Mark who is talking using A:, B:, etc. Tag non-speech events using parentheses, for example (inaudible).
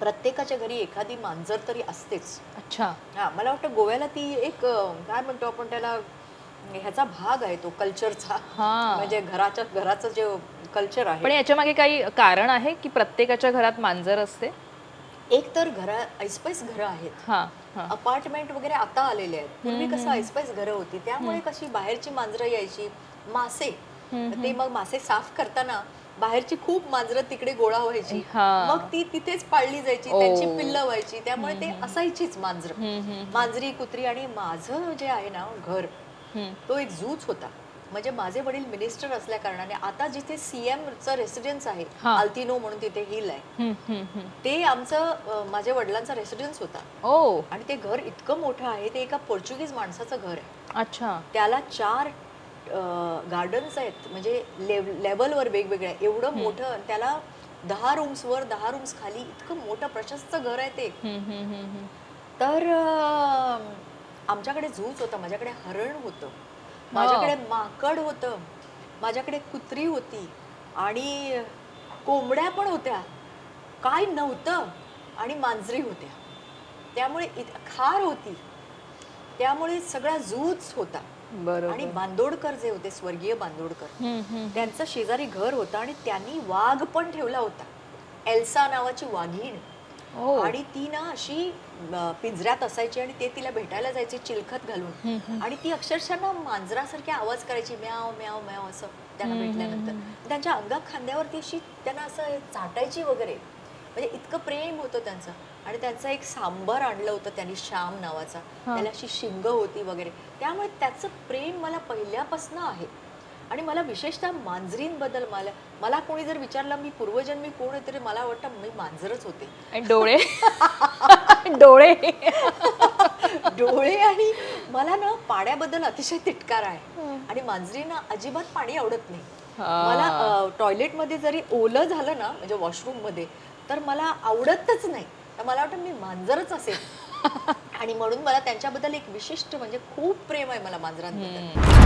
A: प्रत्येकाच्या घरी एखादी मांजर तरी असतेच.
B: अच्छा.
A: हा मला वाटतं गोव्याला ती एक अं, काय म्हणतो आपण त्याला ह्याचा भाग आहे तो कल्चरचा.
B: हा.
A: म्हणजे घराच्या घराचं जे कल्चर आहे.
B: पण याच्या मागे काही कारण आहे की प्रत्येकाच्या घरात मांजर असते?
A: एक तर घरा ऐसपैस घरं आहेत.
B: हा हा.
A: अपार्टमेंट वगैरे आता आलेले आहेत. पूर्वी कसं ऐसपैस घरं होती. त्यामुळे कशी बाहेरची मांजरं यायची मासे. ते मग मासे साफ करताना बाहेरची खूप मांजरं तिकडे गोळा व्हायची
B: हा.
A: मग ती तिथेच पाळली जायची
B: ओ.
A: त्यांची पिल्लं व्हायची त्यामुळे ते असायचीच मांजर मांजरी कुत्री आणि माझं जे आहे ना घर
B: हम्म.
A: तो एक जूच होता म्हणजे माझे वडील मिनिस्टर असल्या कारणाने आता जिथे सीएम चं रेसिडेन्स आहे
B: हा.
A: अल्तिनो म्हणून तिथे हिल आहे
B: हम्म, हम्म, हम्म.
A: ते आमचं अं, माझ्या वडिलांचा रेसिडेन्स होता
B: ओ
A: आणि ते घर इतकं मोठं आहे ते एका पोर्चुगीज माणसाचं घर आहे
B: अच्छा
A: त्याला चार गार्डन्स आहेत म्हणजे लेवलवर वेगवेगळ्या एवढं मोठं त्याला दहा रूम्स वर दहा रूम्स खाली इतकं मोठं प्रशस्त घर आहे ते. तर आमच्याकडे झूच होता माझ्याकडे हरण होतं माझ्याकडे माकड होतं माझ्याकडे कुत्री होती आणि कोंबड्या पण होत्या. काय नव्हतं आणि मांजरी होत्या. त्यामुळे इत- खार होती. त्यामुळे सगळा जूच होता. आणि बांदोडकर जे होते स्वर्गीय बांदोडकर. त्यांचं शेजारी घर होतं आणि त्यांनी वाघ पण ठेवला होता. एल्सा नावाची वाघीण.
B: ओ
A: आणि ती ना अशी पिंजऱ्यात असायची आणि ते तिला भेटायला जायचे चिलखत घालून. आणि ती अक्षरशः ना मांजरासारखी आवाज करायची म्याव म्याव म्याव असं त्यांना भेटल्यानंतर. त्यांच्या अंगा खांद्यावरती अशी त्यांना असं चाटायची वगैरे. म्हणजे इतकं प्रेम होतं त्यांचं. आणि त्यांचं एक सांबर आणलं होतं त्यांनी श्याम नावाचा. त्याला अशी शिंग होती वगैरे. त्यामुळे त्याचं प्रेम मला पहिल्यापासून आहे. आणि मला विशेषतः मांजरींबद्दल मला मला कोणी जर विचारलं मी पूर्वजन्मी कोण आहे? तरी मला वाटतं मी मांजरच होते.
B: आणि डोळे? (laughs) डोळे?
A: डोळे आणि मला ना पाण्याबद्दल अतिशय तिटकार आहे. आणि मांजरींना अजिबात पाणी आवडत नाही. मला टॉयलेटमध्ये जरी ओलं झालं ना म्हणजे वॉशरूममध्ये तर मला आवडतच नाही. तर मला वाटतं मी मांजरच असेल. (laughs) आणि म्हणून मला त्यांच्याबद्दल एक विशिष्ट म्हणजे खूप प्रेम आहे मला मांजरांबद्दल.